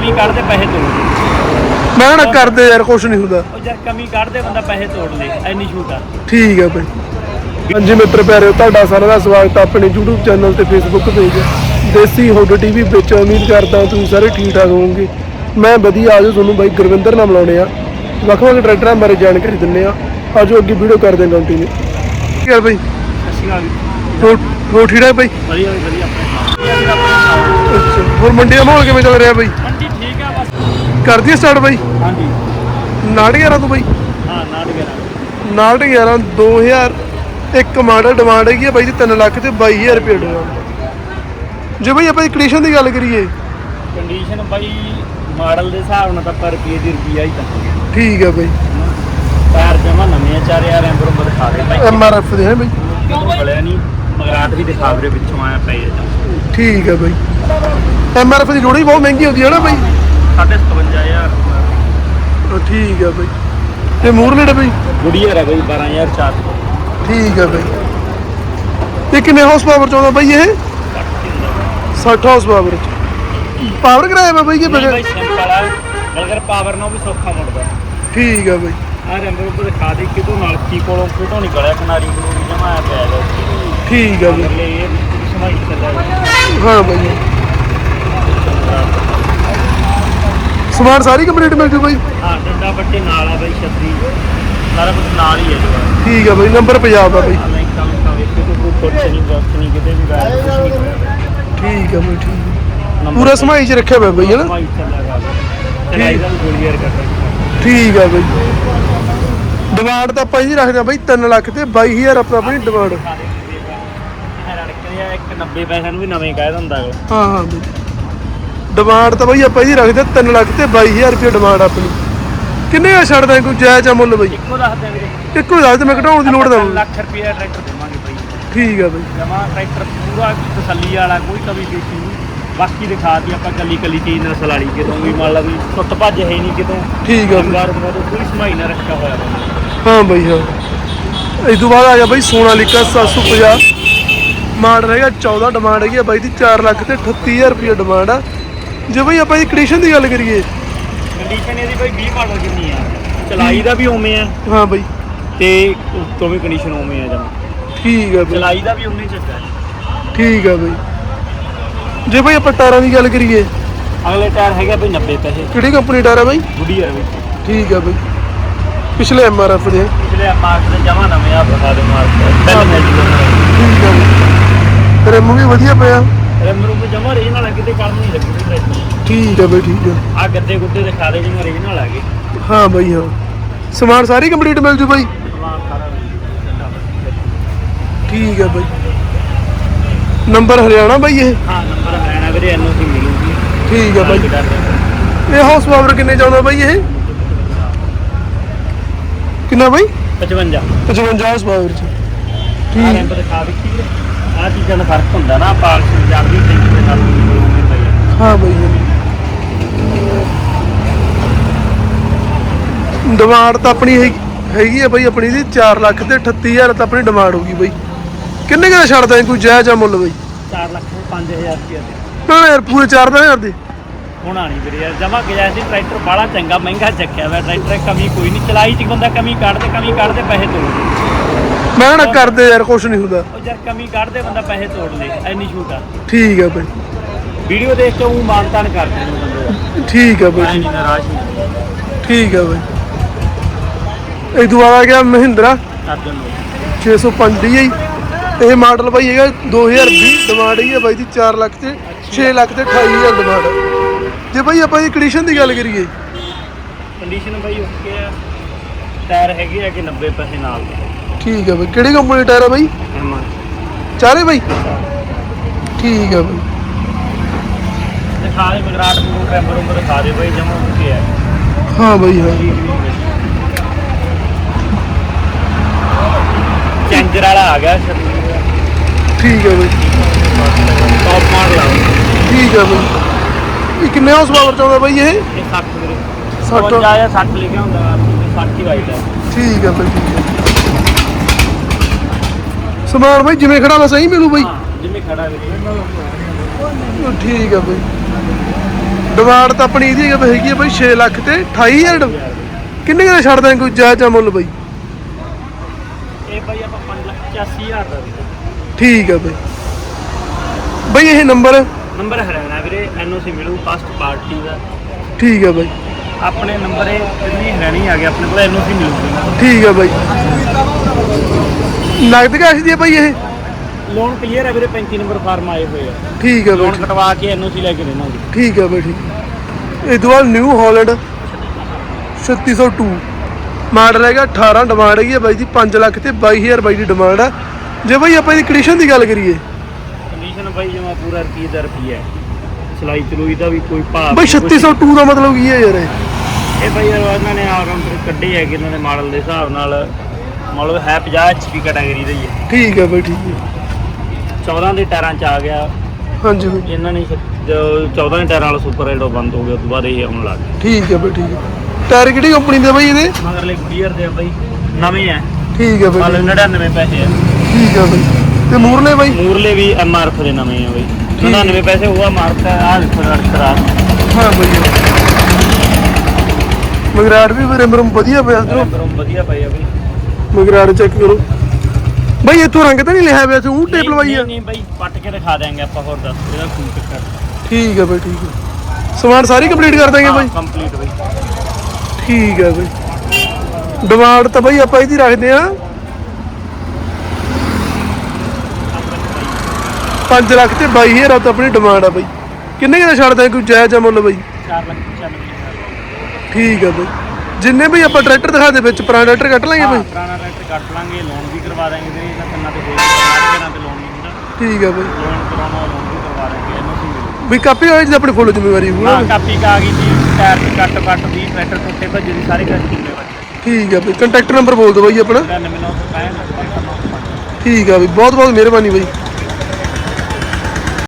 ਕਮੀ ਕੱਢਦੇ ਪੈਸੇ ਤੋੜ ਦੇ ਮੈਂ ਨਾ ਕਰਦੇ ਯਾਰ ਕੁਛ ਨਹੀਂ ਹੁੰਦਾ। ਉਹ ਜਦ ਕਮੀ ਕੱਢਦੇ ਬੰਦਾ ਪੈਸੇ ਤੋੜ ਲੇ ਐਨੀ ਛੂਟ ਆ। ਠੀਕ ਹੈ ਬਈ। ਹਾਂਜੀ ਮਿੱਤਰ ਪਿਆਰਿਓ ਤੁਹਾਡਾ ਸਾਰਿਆਂ ਦਾ ਸਵਾਗਤ ਹੈ ਆਪਣੇ YouTube ਚੈਨਲ ਤੇ Facebook page Desi hood TV ਵਿੱਚ ਉਮੀਦ ਕਰਦਾ ਤੁਸੀਂ ਸਾਰੇ ਠੀਕ ਠਾਕ ਹੋਵੋਗੇ। ਮੈਂ ਵਧੀਆ ਆਜੋ ਤੁਹਾਨੂੰ ਬਾਈ ਗੁਰਵਿੰਦਰ ਨਾਲ ਮਿਲਾਉਣੇ ਆ। ਵੱਖ ਵੱਖ ਟਰੈਕਟਰਾਂ ਬਾਰੇ ਜਾਣਕਾਰੀ ਦਿੰਨੇ ਆ। ਆਜੋ ਅੱਗੇ ਵੀਡੀਓ ਕਰਦੇ ਹਾਂ ਕੰਟੀਨਿਊ ਕੀ ਹਾਲ ਬਈ? ਸਤਿ ਸ਼੍ਰੀ ਅਕਾਲ ਹੋ ਹੋ ਠੀਕ ਹੈ ਬਈ? ਵਧੀਆ ਵਧੀਆ। ਆਪਣੇ ਹੋਰ ਮੰਡੀ ਦਾ ਮਾਹੌਲ ਕਿਵੇਂ ਚੱਲ ਰਿਹਾ ਬਈ? ਮੰਡੀ ਆ ਕਰਦੀ ਸਟਾਰਟ ਬਈ? ਹਾਂਜੀ। 911 ਤੋਂ ਬਈ? ਹਾਂ ਨਾੜ ਗਿਆ 911 2001 ਮਾਡਲ ਡਿਮਾਂਡ ਹੈਗੀ ਆ ਬਾਈ ਦੀ 3 ਲੱਖ ਤੇ 22000 ਰੁਪਏ ਡਿਮਾਂਡ ਜੇ ਬਈ ਆਪਾਂ ਕੰਡੀਸ਼ਨ ਦੀ ਗੱਲ ਕਰੀਏ। ਕੰਡੀਸ਼ਨ ਬਾਈ ਮਾਡਲ ਦੇ ਹਿਸਾਬ ਨਾਲ ਤਾਂ ਪਰ ਰੁਪਏ ਦੀ ਰੁਪਈਆ ਹੀ ਤਾਂ। ਠੀਕ ਹੈ ਬਈ। ਟਾਇਰ ਜਮਾ ਨਵੇਂ ਆ ਚਾਰ ਯਾਰ ਐਂਬਰ ਉੱਪਰ ਦਿਖਾ ਦੇ ਭਾਈ ਐਮ ਆਰ ਐਫ ਦੇ ਹੈ ਬਈ। ਬਲਿਆ ਨਹੀਂ ਮਗਰਾਟ ਵੀ ਦਿਖਾ ਵੀਰੇ ਵਿੱਚੋਂ ਆਇਆ ਪਈ ਠੀਕ ਹੈ ਬਈ। ਐਮ ਆਰ ਐਫ ਦੀ ਜੋੜੀ ਬਹੁਤ ਮਹਿੰਗੀ ਹੁੰਦੀ ਹੈ ਨਾ ਬਈ। 57000 ਉਹ ਠੀਕ ਹੈ ਬਈ। ਤੇ ਮੂਰਲੇ ਡੇ ਬਈ? ਗੁੜੀਆ ਹੈ ਬਈ 12400 ਠੀਕ ਹੈ ਬਈ। ਤੇ ਕਿੰਨੇ ਹਾਰਸ ਪਾਵਰ ਚਾਹੁੰਦਾ ਬਈ ਇਹ? 60 ਹਾਰਸ ਪਾਵਰ ਚ। ਪਾਵਰ ਕਰਾਇਆ ਵਾ ਬਈ ਕਿ ਨਹੀਂ ਬਗੈਰ? ਬਾਈ ਸਿੰਪਲ ਆ ਮਗਰ ਪਾਵਰ ਨਾਲ ਵੀ ਸੌਖਾ ਮੁੜਦਾ। ਠੀਕ ਹੈ ਬਈ। ਆ ਰੰਬਰ ਉੱਪਰ ਦਿਖਾ ਦੇ ਕਿਤੋਂ ਨਾਲ ਕੀ ਕੋਲੋਂ ਕਿਤੋਂ ਨਿਕਲਿਆ ਕਿਨਾਰੀ ਕਿਨਾਰੀ ਜਮਾ ਆਇਆ ਪਿਆ ਹੈਗਾ ਠੀਕ ਹੈ ਬਈ। ਇਹ ਸਮਾਈ ਚੱਲਿਆ। ਹਾਂ ਬਈ। ਸਮਾਨ ਸਾਰੀ ਕੰਪਲੀਟ ਮਿਲ ਜੂ ਬਈ? ਹਾਂ ਡੰਡਾ ਬੱਟੇ ਨਾਲ ਆ ਬਾਈ ਛਤਰੀ। ਸਾਰਾ ਕੁਝ ਨਾਲ ਹੀ ਹੈ ਜੀ। ਠੀਕ ਹੈ ਬਈ ਨੰਬਰ ਪੰਜਾਬ ਦਾ ਬਈ। ਆ ਲੈ ਕੰਮ ਕੰਮ ਵੇਖੋ ਤੂੰ ਕੋਈ ਕੁਛ ਨਹੀਂ ਬਸ ਨਹੀਂ ਕਿਤੇ ਵੀ ਗਾਇਬ ਕੁਛ ਨਹੀਂ ਹੋਇਆ ਠੀਕ ਹੈ ਬਈ ਠੀਕ ਹੈ ਨੰਬਰ ਪੂਰਾ ਸਮਾਈ ਚ ਰੱਖਿਆ ਹੋਇਆ ਬਈ ਹੈ ਨਾ ਸਮਾਈ ਚੱਲਿਆ ਗਾ ਚੜਾਈ ਦਾ ਵੀ ਗੁੜੀਅਰ ਕਰਦਾ ਠੀਕ ਹੈ ਬਈ। ਡਿਮਾਂਡ ਤਾਂ ਆਪਾਂ ਜੀ ਰੱਖਦੇ ਆ ਬਈ 3 ਲੱਖ ਤੇ 22000 ਆਪਣਾ ਆਪਣੀ ਡਿਮਾਂਡ ਰੜਕੇ ਇੱਕ 90 ਪੈਸਿਆਂ ਨੂੰ ਵੀ ਨਵੇਂ ਕਹਿ ਦਿੰਦਾ ਹੈ ਹਾਂ ਹਾਂ ਬਈ। ਡਿਮਾਂਡ ਤਾਂ ਬਈ ਆਪਾਂ ਜੀ ਰੱਖਦੇ 3 ਲੱਖ ਤੇ 22000 ਰੁਪਏ ਡਿਮਾਂਡ ਆਪਣੀ। ਕਿੰਨੇ ਆ ਛੱਡਦਾ ਕੋਈ ਜਾਇਜ਼ ਆ ਮੁੱਲ ਬਈ? ਇੱਕੋ ਦੱਸ ਦੇ ਵੀਰੇ ਇੱਕੋ ਦੱਸ ਤੇ ਮੈਂ ਘਟਾਉਣ ਦੀ ਲੋੜ ਦਾ ਤਿੰਨ ਲੱਖ ਰੁਪਏ ਟਰੈਕਟਰ ਦੇਵਾਂਗੇ ਬਾਈ। ਠੀਕ ਹੈ ਬਈ। ਜਮਾ ਟਰੈਕਟਰ ਪੂਰਾ ਤਸੱਲੀ ਵਾਲਾ ਕੋਈ ਕਮੀ ਪੇਸ਼ੀ ਨਹੀਂ। ਬਾਕੀ ਦਿਖਾ ਦੀ ਆਪਾਂ ਕੱਲੀ ਕੱਲੀ ਚੀਜ਼ ਨਸਲ ਵਾਲੀ ਕਿਤੋਂ ਵੀ ਮੰਨ ਲਾ ਵੀ ਟੁੱਟ ਭੱਜ ਹੈ ਨਹੀਂ ਕਿਤੋਂ। ਠੀਕ ਆ ਬਈ। ਅੰਗਾਰ ਨੂੰ ਕੋਈ ਸਮਾਈ ਨਾ ਰੱਖਿਆ ਹੋਇਆ। ਹਾਂ ਬਈ ਹਾਂ। ਇਸ ਤੋਂ ਬਾਅਦ ਆ ਗਿਆ ਬਈ ਸੋਨਾਲੀਕਾ 750 ਮਾਡਲ ਹੈਗਾ 14 ਡਿਮਾਂਡ ਹੈਗੀ ਆ ਬਾਈ ਦੀ 4 ਲੱਖ ਤੇ 38000 ਰੁਪਏ ਡਿਮਾਂਡ ਆ। ਜੇ ਬਈ ਆਪਾਂ ਇਹ ਕੰਡੀਸ਼ਨ ਦੀ ਗੱਲ ਕਰੀਏ। ਕੰਡੀਸ਼ਨ ਇਹਦੀ ਕੋਈ 20 ਮਾਡਲ ਜਿੰਨੀ ਆ? ਚਲਾਈ ਦਾ ਵੀ ਉਵੇਂ ਆ। ਹਾਂ ਬਈ। ਤੇ ਉਤੋਂ ਵੀ ਕੰਡੀਸ਼ਨ ਉਵੇਂ ਆ ਜਮਾ। ਠੀਕ ਆ ਬਈ। ਚਲਾਈ ਦਾ ਵੀ ਉਵੇਂ ਚੱਕਾ ਠੀਕ ਆ ਬਈ। ਜੇ ਬਈ ਆਪਾਂ ਟਾਇਰਾਂ ਦੀ ਗੱਲ ਕਰੀਏ। ਅਗਲੇ ਟਾਇਰ ਹੈਗਾ ਬਈ 90 ਪੈਸੇ। ਕਿਹੜੀ ਕੰਪਨੀ ਟਾਇਰ ਆ ਬਈ? ਗੁੱਡੀ ਆ ਬਈ। ਠੀਕ ਆ ਬਈ। ਪਿਛਲੇ ਐਮ ਆਰ ਐਫ ਦੇ। ਪਿਛਲੇ ਮਾਰਕ ਦੇ ਜਮਾ ਨਵੇਂ ਆ ਬਤਾ ਦੇ ਮਾਰਕ। ਪਹਿਲੇ ਮੈਂ ਜੀ ਠੀਕ ਆ ਬਈ। ਰਿਮ ਵੀ ਵਧੀਆ ਪਿਆ। ਰੈਮਰੂ ਕੋ ਜਮਾ ਰੀਜਨਲ ਆ ਕਿਤੇ ਕੰਮ ਨਹੀਂ ਲੱਗੀ ਟਰੈਕਟਰ ਠੀਕ ਆ ਬਈ ਠੀਕ ਆ। ਆ ਗੱਦੇ ਗੁੱਦੇ ਦਿਖਾ ਦੇ ਜਿਵੇਂ ਰੀਜਨਲ ਆ ਗਏ। ਹਾਂ ਬਈ ਹਾਂ। ਸਮਾਨ ਸਾਰੀ ਕੰਪਲੀਟ ਮਿਲ ਜੂ ਬਈ। ਸਮਾਨ ਸਾਰਾ ਠੀਕ ਆ ਬਈ। ਨੰਬਰ ਹਰਿਆਣਾ ਬਈ ਇਹ? ਹਾਂ ਨੰਬਰ ਲੈਣਾ ਵੀਰੇ ਐਨਓਸੀ ਮਿਲੂਗੀ ਠੀਕ ਆ ਬਾਈ। ਇਹ ਹਾਊਸ ਪਾਵਰ ਕਿੰਨੇ ਚਾਹੁੰਦਾ ਬਾਈ ਇਹ? ਕਿੰਨਾ ਬਾਈ? 55 55 ਹਾਊਸ ਪਾਵਰ ਚ। ਆ ਠੀਕ। ਰੈਂਪ ਦਿਖਾ ਵੀ ਕੀ ਆ ਚੀਜ਼ਾਂ ਦਾ ਫ਼ਰਕ ਹੁੰਦਾ ਨਾ ਪਾਲਸ਼ ਪੰਜਾਬੀ ਟੈਂਕ ਦੇ ਨਾਲ ਉਵੇਂ ਪਈ ਆ। ਹਾਂ ਬਾਈ। ਡਿਮਾਂਡ ਤਾਂ ਆਪਣੀ ਹੈਗੀ- ਹੈਗੀ ਆ ਬਾਈ ਆਪਣੀ ਦੀ 4 ਲੱਖ ਤੇ 38000 ਤਾਂ ਆਪਣੀ ਡਿਮਾਂਡ ਹੋਗੀ ਬਾਈ। ਕਿੰਨੇ ਕਿਦਾ ਛੱਡਦਾ ਹੈ ਕੋਈ ਜਾਇਜ਼ ਆ ਮੁੱਲ ਬਾਈ? 4 ਲੱਖ 5000 ਰੁਪਏ ਦੇ। ਨਾ ਯਾਰ ਪੂਰੇ 4000 ਦੇ ਹੋਣਾ ਨਹੀਂ ਵੀਰੇ ਯਾਰ ਜਮਾ ਗਿਆ ਸੀ ਟਰੈਕਟਰ ਬਾਲਾ ਚੰਗਾ ਮਹਿੰਗਾ ਚੱਕਿਆ ਹੋਇਆ ਟਰੈਕਟਰ ਕਮੀ ਕੋਈ ਨਹੀਂ ਚਲਾਈ ਚ ਬੰਦਾ ਕਮੀ ਕੱਢਦੇ ਕਮੀ ਕੱਢਦੇ ਪੈਸੇ ਤੋੜ ਦੇ ਮੈਂ ਨਾ ਕਰਦੇ ਯਾਰ ਕੁਛ ਨਹੀਂ ਹੁੰਦਾ। ਉਹ ਜਦ ਕਮੀ ਕੱਢਦੇ ਬੰਦਾ ਪੈਸੇ ਤੋੜ ਲੇ ਐਨੀ ਛੂਟ ਆ। ਠੀਕ ਆ ਬਾਈ। ਵੀਡੀਓ ਦੇਖ ਕੇ ਉਹ ਮਾਨਤਾਨ ਕਰਦੇ ਨੇ ਬੰਦੇ ਠੀਕ ਆ ਬਾਈ। ਠੀਕ- ਨਹੀਂ ਨਾਰਾਜ਼ ਨਹੀਂ। ਠੀਕ ਆ ਬਾਈ। ਇਹ ਆ ਗਿਆ ਮਹਿੰਦਰਾ। ਅਰਜਨ ਨੂੰ। 605 DI ਇਹ ਮਾਡਲ ਬਾਈ ਹੈਗਾ 2020 ਡਿਮਾਂਡ ਹੈਗੀ ਹੈ ਬਾਈ ਦੀ 4 ਲੱਖ ਤੇ 6 ਲੱਖ ਤੇ 28000 ਡਿਮਾਂਡ ਜੇ ਬਾਈ ਆਪਾਂ ਇਹ ਕੰਡੀਸ਼ਨ ਦੀ ਗੱਲ ਕਰੀਏ। ਕੰਡੀਸ਼ਨ ਬਾਈ ਓਕੇ ਆ। ਟਾਇਰ ਹੈਗੇ ਆ ਕਿ 90 ਪੈਸੇ ਨਾਲ ਠੀਕ ਹੈ ਬਾਈ। ਕਿਹੜੀ ਕੰਪਨੀ ਟਾਇਰ ਆ ਬਾਈ? ਚਾਰੇ ਬਾਈ? ਠੀਕ ਹੈ ਬਾਈ। ਦਿਖਾ ਦੇ ਮਗਰਾਟ ਨੂੰ ਕੈਮਰਾ ਨੂੰ ਦਿਖਾ ਦੇ ਬਾਈ ਜਮਾ ਓਕੇ ਆ। ਹਾਂ ਬਾਈ ਹਾਂ। ਚੈਂਜਰ ਵਾਲਾ ਆ ਗਿਆ ਠੀਕ ਹੈ ਬਾਈ। ਟੌਪ ਮਾਡਲ ਆ। ਠੀਕ ਹੈ ਬਾਈ। ਇਹ ਕਿੰਨੇ ਹਾਊਸ ਪਾਵਰ ਚਾਹੁੰਦਾ ਬਾਈ ਇਹ? ਇਹ 60 ਵੀਰੇ। 60 60 ਜਾਂ 60 ਲਿਖਿਆ ਹੁੰਦਾ 60 ਹੀ ਵਾਈਟ ਆ। ਠੀਕ ਹੈ ਬਾਈ ਠੀਕ ਹੈ ਸਮਾਨ ਬਾਈ ਜਿਵੇਂ ਖੜਾ ਵਾ ਸਹੀ ਮਿਲੂ ਬਾਈ। ਹਾਂ ਜਿਵੇਂ ਖੜਾ ਵੀਰੇ। ਠੀਕ ਹੈ ਬਾਈ। ਡਿਮਾਂਡ ਤਾਂ ਆਪਣੀ ਇਹਦੀ ਹੈਗੀ ਆ ਬਾਈ 6 ਲੱਖ ਤੇ 28000 ਕਿੰਨੇ ਕਿੰਨੇ ਛੱਡ ਦਾਂਗੇ ਕੋਈ ਜਾਇਜ਼ ਮੁੱਲ ਬਾਈ? ਇਹ ਬਾਈ ਆਪਾਂ 5 ਲੱਖ 85000 ਦਾ ਦੇ ਠੀਕ ਆ ਬਾਈ। ਬਾਈ ਇਹ ਨੰਬਰ? ਨੰਬਰ ਹਰਿਆਣਾ ਵੀਰੇ ਐਨਓਸੀ ਮਿਲੂ ਫਸਟ ਪਾਰਟੀ ਦਾ। ਠੀਕ ਆ ਬਾਈ। ਆਪਣੇ ਨੰਬਰ ਜਿੰਨੀ ਹਰਿਆਣੀ ਆ ਗਿਆ ਆਪਣੇ ਕੋਲ ਐਨਓਸੀ ਮਿਲੂਗੀ। ਠੀਕ ਆ ਬਾਈ। ਨਗਦ ਕੈਸ਼ ਦੀ ਬਾਈ ਇਹ? ਲੋਨ ਕਲੀਅਰ ਹੈ ਵੀਰੇ 35 ਨੰਬਰ ਫਾਰਮ ਆਏ ਹੋਏ ਆ। ਠੀਕ ਬਾਈ ਲੋਨ ਕਟਵਾ ਕੇ ਐਨਓਸੀ ਲੈ ਕੇ ਦੇਣਾ ਜੀ ਠੀਕ ਆ ਬਾਈ ਠੀਕ। ਇਹ ਤੋਂ ਬਾਅਦ ਨਿਊ ਹਾਲੈਂਡ 3602 ਮਾਡਲ ਹੈਗਾ 18 ਡਿਮਾਂਡ ਹੈਗੀ ਆ ਬਾਈ ਦੀ 5 ਲੱਖ ਤੇ 22000 ਬਾਈ ਦੀ ਡਿਮਾਂਡ ਆ। ਜੇ ਬਾਈ ਆਪਾਂ ਇਹਦੀ ਕੰਡੀਸ਼ਨ ਦੀ ਗੱਲ ਕਰੀਏ। ਕੰਡੀਸ਼ਨ ਬਾਈ ਜਮਾ ਪੂਰਾ ਰੁਪਈਏ ਦਾ ਰੁਪਈਆ ਹੈ। ਸਲਾਈ ਚਲੂਈ ਦਾ ਵੀ ਕੋਈ ਭਾਅ ਬਾਈ ਨਹੀਂ, ਕੁਛ 3602 ਦਾ ਮਤਲਬ ਕੀ ਹੈ ਯਾਰ ਇਹ। ਇਹ ਬਾਈ ਇਹਨਾਂ ਨੇ ਆਰਾਮ ਕੱਢੇ ਹੈਗੇ ਇਹਨਾਂ ਦੇ ਮਾਡਲ ਦੇ ਹਿਸਾਬ ਨਾਲ। ਮਤਲਬ ਹੈ 50 ਐਚਪੀ ਕੈਟਾਗਰੀ ਦਾ ਹੀ ਹੈ। ਠੀਕ ਆ ਬਾਈ ਠੀਕ ਹੈ। 14 ਦੇ ਟਾਇਰਾਂ ਚ ਆ ਗਿਆ। ਹਾਂਜੀ ਬਾਈ ਇਹਨਾਂ ਨੇ ਜੋ 14 ਦੇ ਟਾਇਰਾਂ ਵਾਲਾ ਸੁਪਰ ਰੇਡੋ ਬੰਦ ਹੋ ਗਿਆ ਉਸ ਤੋਂ ਬਾਅਦ ਇਹ ਆਉਣ ਲੱਗ ਗਿਆ। ਠੀਕ ਹੈ ਬਾਈ ਠੀਕ ਹੈ। ਟਾਇਰ ਕਿਹੜੀ ਕੰਪਨੀ ਦੇ ਬਾਈ ਇਹਦੇ? ਮਗਰਲੇ ਗੀਅਰ ਦੇ ਆ ਬਾਈ। ਨਵੇਂ ਆ। ਠੀਕ ਹੈ ਬਾਈ ਮਤਲਬ 99 ਪੈਸੇ ਆ। ਠੀਕ ਹੈ ਬਾਈ। ਤੇ ਮੂਰਲੇ ਬਾਈ? ਮੂਰਲੇ ਵੀ ਐਮਆਰਐਫ ਦੇ ਨਵੇਂ ਆ ਬਾਈ। 99 ਪੈਸੇ ਉਹ ਮਾਰਕ ਆ ਦੇਖੋ ਰੜਕਰਾ ਹਾਂ ਬਾਈ ਮਗਰਾੜ ਵੀ ਮੇਰੇ ਮਰਮ ਵਧੀਆ ਪਿਆ ਇਧਰੋਂ ਵਧੀਆ ਪਏ ਆ ਬਾਈ। ਮਗਰਾੜ ਚੈੱਕ ਕਰੋ। ਬਾਈ ਇੱਥੋਂ ਰੰਗ ਤਾਂ ਨਹੀਂ ਲਿਆ ਹੋਇਆ ਸੀ ਉਹ ਟੇਪ ਲਵਾਈ ਆ। ਨਹੀਂ ਨਹੀਂ ਬਾਈ ਪੱਟ ਕੇ ਦਿਖਾ ਦਿਆਂਗੇ ਆਪਾਂ ਹੋਰ ਦੱਸ ਇਹਦਾ ਫੋਨ ਚੱਕਰ ਠੀਕ ਹੈ ਬਾਈ ਠੀਕ ਹੈ ਸਮਾਨ ਸਾਰੀ ਕੰਪਲੀਟ ਕਰ ਦਾਂਗੇ ਬਾਈ। ਕੰਪਲੀਟ ਬਾਈ। ਠੀਕ ਹੈ ਬਾਈ। ਡਿਮਾਂਡ ਤਾਂ ਬਾਈ ਆਪਾਂ ਇਹਦੀ ਰੱਖਦੇ ਆ। 5 ਲੱਖ ਤੇ 22000 ਆ ਤਾਂ ਆਪਣੀ ਡਿਮਾਂਡ ਆ ਬਾਈ। ਕਿੰਨੇ ਕਿਦਾ ਛੱਡਦਾ ਕੋਈ ਜਾਇਜ਼ ਆ ਮੁੱਲ ਬਾਈ? 4 ਲੱਖ 95 ਠੀਕ ਆ ਬਾਈ। ਜਿੰਨੇ ਵੀ ਆਪਾਂ ਟਰੈਕਟਰ ਦਿਖਾ ਦੇ ਵਿੱਚ ਪੁਰਾਣਾ ਟਰੈਕਰ ਕੱਟ ਲਾਂਗੇ ਬਾਈ? ਪੁਰਾਣਾ ਰੈਟ ਕੱਟ ਲਾਂਗੇ ਲੋਨ ਵੀ ਕਰਵਾ ਦਾਂਗੇ ਵੀਰੇ ਇਹਨਾਂ ਕੰਨਾਂ ਤੇ ਹੋਏਗਾ ਇਹਨਾਂ ਤੇ ਲੋਨ ਨਹੀਂ ਹੁੰਦਾ। ਠੀਕ ਆ ਬਾਈ। ਲੋਨ ਕਰਾਉਣਾ ਲੋਨ ਵੀ ਕਰਵਾ ਦਾਂਗੇ ਇਹਨੂੰ ਵੀ ਮਿਲੂ ਵੀ ਕਾਪੀ ਹੋਏ ਜਿਹਦੀ ਆਪਣੀ ਫੁੱਲ ਜ਼ਿੰਮੇਵਾਰੀ ਹੋਊ ਹਾਂ ਨਾ ਕਾਪੀ ਕਾ ਗਈ ਜੀ ਟਾਇਰ ਦੀ ਕੱਟ ਕੱਟ ਦੀ ਟਰੈਕਟਰ ਟੁੱਟੇ ਭੱਜੇ ਦੀ ਸਾਰੇ ਗੱਲ ਕਿੰਨੇ ਵਜੇ ਠੀਕ ਆ ਬਾਈ। ਕੰਟੈਕਟ ਨੰਬਰ ਬੋਲ ਦਿਓ ਬਾਈ ਆਪਣਾ। 99 965 ਠੀਕ ਆ ਬਾਈ। ਬਹੁਤ ਬਹੁਤ ਮਿਹਰਬਾਨੀ ਬਾਈ।